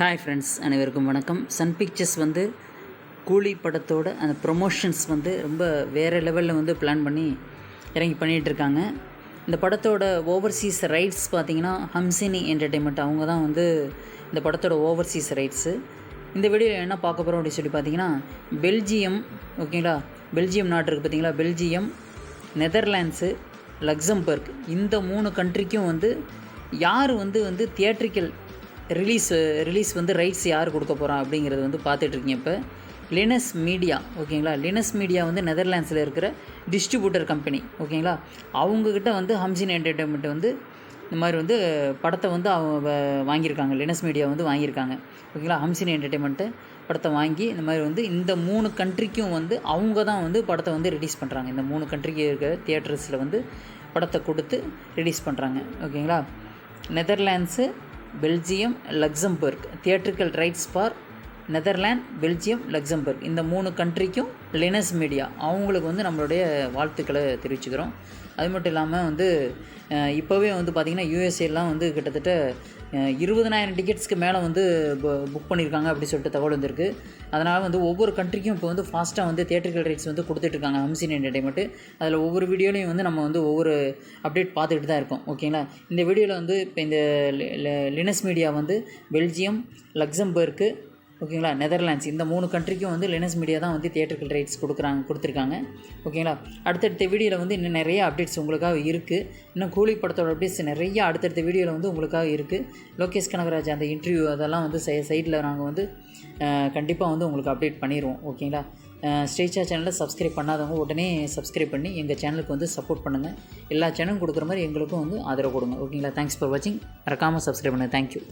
Hi friends அனைவருக்கும் வணக்கம். Sun pictures வந்து கூலி படத்தோட அந்த ப்ரொமோஷன்ஸ் வந்து ரொம்ப வேறு லெவலில் வந்து பிளான் பண்ணி இறங்கி பண்ணிகிட்ருக்காங்க இந்த படத்தோட ஓவர்சீஸ் ரைட்ஸ் பார்த்தீங்கன்னா ஹம்சினி என்டர்டெயின்மெண்ட் அவங்க தான் வந்து இந்த படத்தோட ஓவர்சீஸ் ரைட்ஸு இந்த வீடியோவில் என்ன பார்க்க போகிறோம் அப்படின்னு சொல்லி பார்த்தீங்கன்னா பெல்ஜியம் ஓகேங்களா பெல்ஜியம் நாட்டு இருக்குது பார்த்தீங்களா? பெல்ஜியம் நெதர்லாண்ட்ஸு லக்சம்பர்க் இந்த மூணு கண்ட்ரிக்கும் வந்து யார் வந்து வந்து தியேட்ரிக்கல் ரிலீஸ் ரிலீஸ் வந்து ரைட்ஸ் யார் கொடுக்க போகிறா அப்படிங்கிறது வந்து பார்த்துட்ருக்கீங்க இப்போ. லினஸ் மீடியா ஓகேங்களா? லினஸ் மீடியா வந்து நெதர்லாண்ட்ஸில் இருக்கிற டிஸ்ட்ரிபியூட்டர் கம்பெனி ஓகேங்களா? அவங்கக்கிட்ட வந்து ஹம்சின் என்டர்டெயின்மெண்ட் வந்து இந்த மாதிரி வந்து படத்தை வந்து அவங்க வாங்கியிருக்காங்க. லினஸ் மீடியா வந்து வாங்கியிருக்காங்க. ஓகேங்களா? ஹம்சின் என்டர்டெயின்மெண்ட்டு படத்தை வாங்கி இந்த மாதிரி வந்து இந்த மூணு கண்ட்ரிக்கும் வந்து அவங்க தான் வந்து படத்தை வந்து ரிலீஸ் பண்ணுறாங்க இந்த மூணு கண்ட்ரிக்கு இருக்கிற தியேட்டர்ஸில் வந்து படத்தை கொடுத்து ரிலீஸ் பண்ணுறாங்க ஓகேங்களா? Netherlands Belgium Luxembourg. Theatrical rights for Netherland Belgium Luxembourg. இந்த மூணு கண்ட்ரிக்கும் லினஸ் மீடியா. அவங்களுக்கு வந்து நம்மளுடைய வாழ்த்துக்களை தெரிவிச்சுக்கிறோம். அது மட்டும் இல்லாமல் வந்து இப்போவே வந்து பார்த்திங்கன்னா யூஎஸ்ஏலாம் வந்து கிட்டத்தட்ட இருபதனாயிரம் டிக்கெட்ஸ்க்கு மேலே வந்து புக் பண்ணியிருக்காங்க அப்படின்னு சொல்லிட்டு தகவல் வந்திருக்கு. அதனால் வந்து ஒவ்வொரு கண்ட்ரிக்கும் இப்போ வந்து ஃபாஸ்ட்டாக வந்து தேட்டர்கள் ரைட்ஸ் வந்து கொடுத்துட்ருக்காங்க ஹம்சின் என்டர்டைன்மெண்ட்டு அதில் ஒவ்வொரு வீடியோலையும் வந்து நம்ம வந்து ஒவ்வொரு அப்டேட் பார்த்துக்கிட்டு தான் இருக்கோம். ஓகேங்களா இந்த வீடியோவில் வந்து இப்போ இந்த லினஸ் மீடியா வந்து பெல்ஜியம் லக்சம்பர்க்கு ஓகேங்களா? நெதர்லாண்ட்ஸ் இந்த மூணு கண்ட்ரிக்கும் வந்து லெனஸ் மீடியா தான் வந்து தியேட்டர்கள் ரைட்ஸ் கொடுக்குறாங்க கொடுத்துருக்காங்க. ஓகேங்களா? அடுத்தடுத்த வீடியோவில் வந்து இன்னும் நிறைய அப்டேட்ஸ் உங்களுக்காக இருக்குது இன்னும் கூலி படத்தோட அப்டேட்ஸ் நிறைய அடுத்தடுத்த வீடியோவில் வந்து உங்களுக்காக இருக்குது லோகேஷ் கனகராஜ் அந்த இன்டர்வியூ அதெல்லாம் வந்து சைடில் நாங்கள் வந்து கண்டிப்பாக வந்து உங்களுக்கு அப்டேட் பண்ணிடுவோம் ஓகேங்களா? ஸ்டேச்சா சேனலை சப்ஸ்கிரைப் பண்ணாதவங்க உடனே சப்ஸ்கிரைப் பண்ணி எங்கள் சேனலுக்கு வந்து சப்போர்ட் பண்ணுங்கள் எல்லா சேனலும் கொடுக்குற மாதிரி எங்களுக்கும் வந்து ஆதரவு கொடுங்க. ஓகேங்களா? தேங்க்ஸ் ஃபார் வாட்சிங் மறக்காமல் சப்ஸ்கிரைப் பண்ணுங்கள் தேங்க்யூ